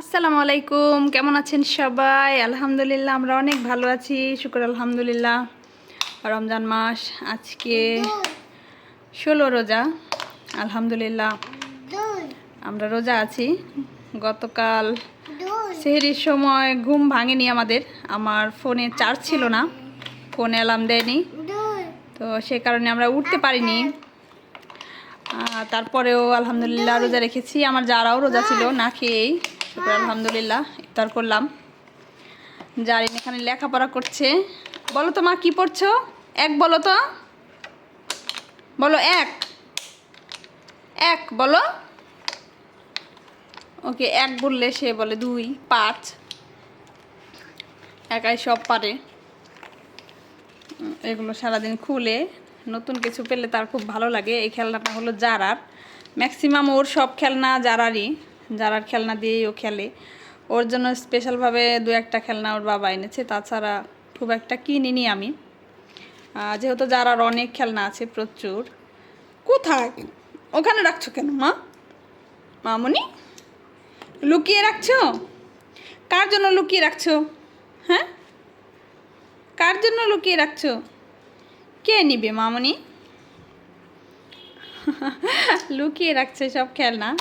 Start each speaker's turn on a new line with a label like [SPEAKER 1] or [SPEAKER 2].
[SPEAKER 1] আসসালামু আলাইকুম, কেমন আছেন সবাই? আলহামদুলিল্লাহ, আমরা অনেক ভালো আছি, শুক্র আলহামদুলিল্লাহ। রমজান মাস, আজকে ষোলো রোজা, আলহামদুলিল্লাহ। আমরা রোজা আছি। গতকাল সেহরির সময় ঘুম ভাঙেনি আমাদের, আমার ফোনে চার্জ ছিল না, ফোনে অ্যালার্ম দেয়নি। তো সে কারণে আমরা উঠতে পারিনি। তারপরেও আলহামদুলিল্লাহ রোজা রেখেছি, আমার যারাও রোজা ছিল, না খেয়েই। শুক্র আলহামদুলিল্লাহ, ইফতার করলাম। জারিন এখানে লেখাপড়া করছে। বলো তো মা, কী পড়ছো? এক বলো তো। বলো এক। এক বলো। ওকে, এক বললে সে বলে দুই, পাঁচ। একাই সব পারে। এগুলো সারাদিন খুলে। নতুন কিছু পেলে তার খুব ভালো লাগে। এই খেলনাটা হলো জারার। ম্যাক্সিমাম ওর সব খেলনা জারারই। জারার খেলনা দিয়েই ও খেলে। ওর জন্য স্পেশালভাবে দু একটা খেলনা ওর বাবা এনেছে। তাছাড়া খুব একটা কিনিনি আমি। যেহেতু জারার অনেক খেলনা আছে প্রচুর। কোথায়? ওখানে রাখছো কেন, মা? মামনি? লুকিয়ে রাখছো? কার জন্য লুকিয়ে রাখছো? হ্যাঁ? কার জন্য লুকিয়ে রাখছো? কে নিবে, মামনি? লুকিয়ে রাখছে সব খেলনা।